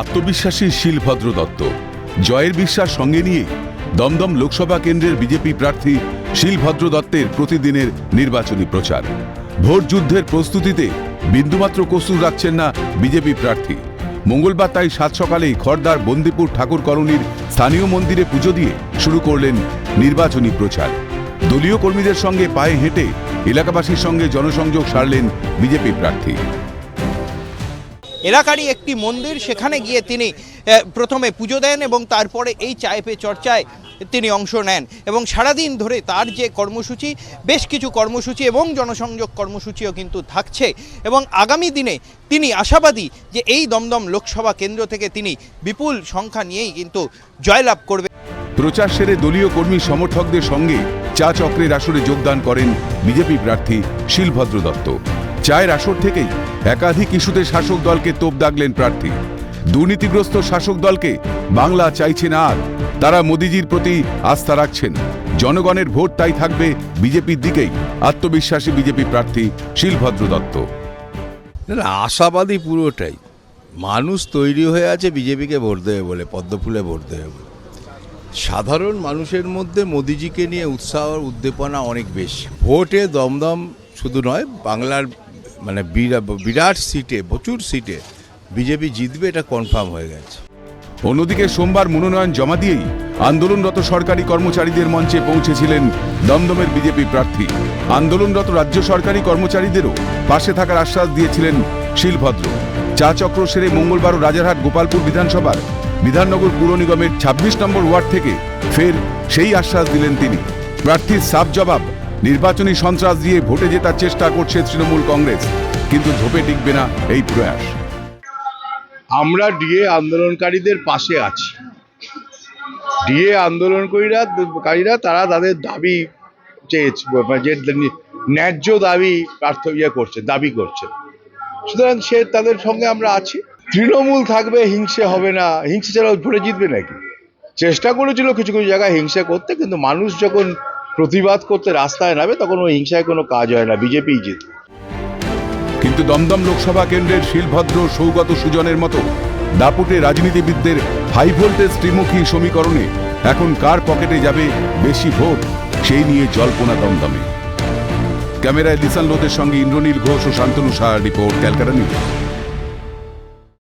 আত্মবিশ্বাসী শিলভদ্র দত্ত। জয়ের বিশ্বাস সঙ্গে নিয়ে দমদম লোকসভা কেন্দ্রের বিজেপি প্রার্থী শিলভদ্র দত্তের প্রতিদিনের নির্বাচনী প্রচার। ভোট যুদ্ধের প্রস্তুতিতে বিন্দুমাত্র কসুর রাখছেন না বিজেপি প্রার্থী। মঙ্গলবার তাই সাত সকালেই খড়দার বন্দিপুর ঠাকুর কলোনির স্থানীয় মন্দিরে পুজো দিয়ে শুরু করলেন নির্বাচনী প্রচার। দলীয় কর্মীদের সঙ্গে পায়ে হেঁটে এলাকাবাসীর সঙ্গে জনসংযোগ সারলেন বিজেপি প্রার্থী। এলাকারই একটি মন্দির, সেখানে গিয়ে তিনি প্রথমে পুজো দেন এবং তারপরে এই চায় পে চর্চায় তিনি অংশ নেন এবং সারাদিন ধরে তার যে কর্মসূচি, বেশ কিছু কর্মসূচি এবং জনসংযোগ কর্মসূচিও কিন্তু থাকছে এবং আগামী দিনে তিনি আশাবাদী যে এই দমদম লোকসভা কেন্দ্র থেকে তিনি বিপুল সংখ্যা নিয়েই কিন্তু জয়লাভ করবে। প্রচার সেরে দলীয় কর্মী সমর্থকদের সঙ্গে চা চক্রের আসরে যোগদান করেন বিজেপি প্রার্থী শিলভদ্র দত্ত। চায়ের আসর থেকেই একাধিক ইস্যুতে শাসক দলকে তোপ দাগলেন প্রার্থী। দুর্নীতিগ্রস্ত শাসক দলকে বাংলা চাইছে না আর। তারা মোদিজির প্রতি আস্থা রাখছেন। জনগণের ভোট তাই থাকবে বিজেপির দিকেই। আত্মবিশ্বাসী বিজেপি প্রার্থী শিলভদ্র দত্ত। আশাবাদী পুরোটাই। মানুষ তৈরি হয়ে আছে বিজেপিকে ভোট দেবে বলে, পদ্মফুলে ভোট দেবে বলে। সাধারণ মানুষের মধ্যে মোদিজিকে নিয়ে উৎসাহ উদ্দীপনা অনেক বেশি। ভোটে দমদম শুধু নয়, বাংলার মানে বিরা- বিরাট সিটে, প্রচুর সিটে, বিজেপি জিতবে এটা কনফার্ম হয়ে গেছে। অন্যদিকে সোমবার মনোনয়ন জমা দিয়েই আন্দোলনরত সরকারি কর্মচারীদের মঞ্চে পৌঁছেছিলেন দমদমের বিজেপি প্রার্থী। আন্দোলনরত রাজ্য সরকারি কর্মচারীদেরও পাশে থাকার আশ্বাস দিয়েছিলেন শিলভদ্র। চা চক্র সেরে মঙ্গলবার রাজারহাট গোপালপুর বিধানসভার বিধাননগর পুর নিগমের ২৬ নম্বর ওয়ার্ড থেকে ফের সেই আশ্বাস দিলেন তিনি। প্রার্থীর সাফ জবাব নির্বাচনী সন্ত্রাস দিয়ে ভোটে জেতার চেষ্টা করছে তৃণমূল কংগ্রেস, কিন্তু ধোপে টিকবে না এই প্রয়াস। আমরা ডিএ আন্দোলনকারীদের পাশে আছি। ডিএ আন্দোলনকারীরা, কারীরা, তারা তাদের দাবি মানে যে ন্যায্য দাবি প্রার্থ ইয়ে করছে, দাবি করছে। সুতরাং সে তাদের সঙ্গে আমরা আছি। তৃণমূল থাকবে, হিংসে হবে না। হিংসে ছাড়া ভোটে জিতবে নাকি? চেষ্টা করেছিল কিছু কিছু জায়গায় হিংসা করতে, কিন্তু মানুষ যখন প্রতিবাদ করতে রাস্তায় নামে, তখন ওই হিংসায় কোনো কাজ হয় না বিজেপিই জিতবে কিন্তু দমদম লোকসভা কেন্দ্রের শিলভদ্র সৌগত সুজনের মতো দাপুটে রাজনীতিবিদদের হাই ভোল্টেজ ত্রিমুখী সমীকরণে এখন কার পকেটে যাবে বেশি ভোট? সেই নিয়ে জল্পনা দমদমে। ক্যামেরায় লিসান লোদের সঙ্গে ইন্দ্রনীল ঘোষ ও শান্তনু সাহার রিপোর্ট, ক্যালকাটা নিউজ।